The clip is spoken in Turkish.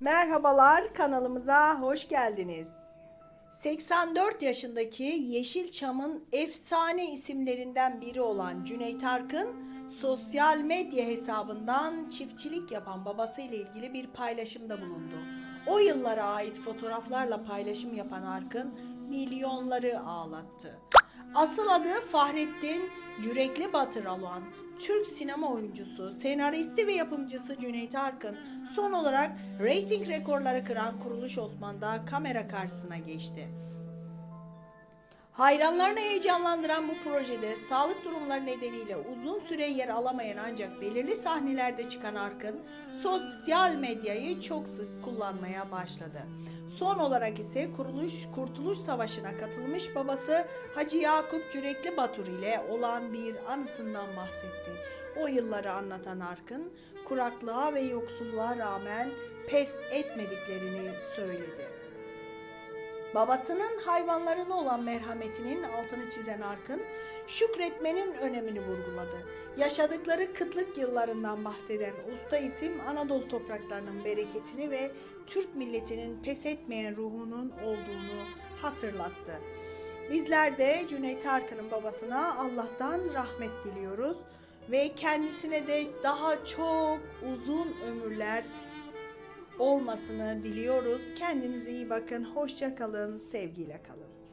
Merhabalar kanalımıza hoş geldiniz. 84 yaşındaki Yeşilçam'ın efsane isimlerinden biri olan Cüneyt Arkın sosyal medya hesabından çiftçilik yapan babasıyla ilgili bir paylaşımda bulundu. O yıllara ait fotoğraflarla paylaşım yapan Arkın milyonları ağlattı. Asıl adı Fahrettin Yürekli Batır olan Türk sinema oyuncusu, senaristi ve yapımcısı Cüneyt Arkın son olarak reyting rekorları kıran Kuruluş Osman'da kamera karşısına geçti. Hayranlarını heyecanlandıran bu projede sağlık durumları nedeniyle uzun süre yer alamayan ancak belirli sahnelerde çıkan Arkın sosyal medyayı çok sık kullanmaya başladı. Son olarak ise Kuruluş Kurtuluş Savaşı'na katılmış babası Hacı Yakup Cürekli Batur ile olan bir anısından bahsetti. O yılları anlatan Arkın, kuraklığa ve yoksulluğa rağmen pes etmediklerini söyledi. Babasının hayvanlarına olan merhametinin altını çizen Arkın, şükretmenin önemini vurguladı. Yaşadıkları kıtlık yıllarından bahseden usta isim Anadolu topraklarının bereketini ve Türk milletinin pes etmeyen ruhunun olduğunu hatırlattı. Bizler de Cüneyt Arkın'ın babasına Allah'tan rahmet diliyoruz ve kendisine de daha çok uzun olmasını diliyoruz. Kendinize iyi bakın. Hoşça kalın. Sevgiyle kalın.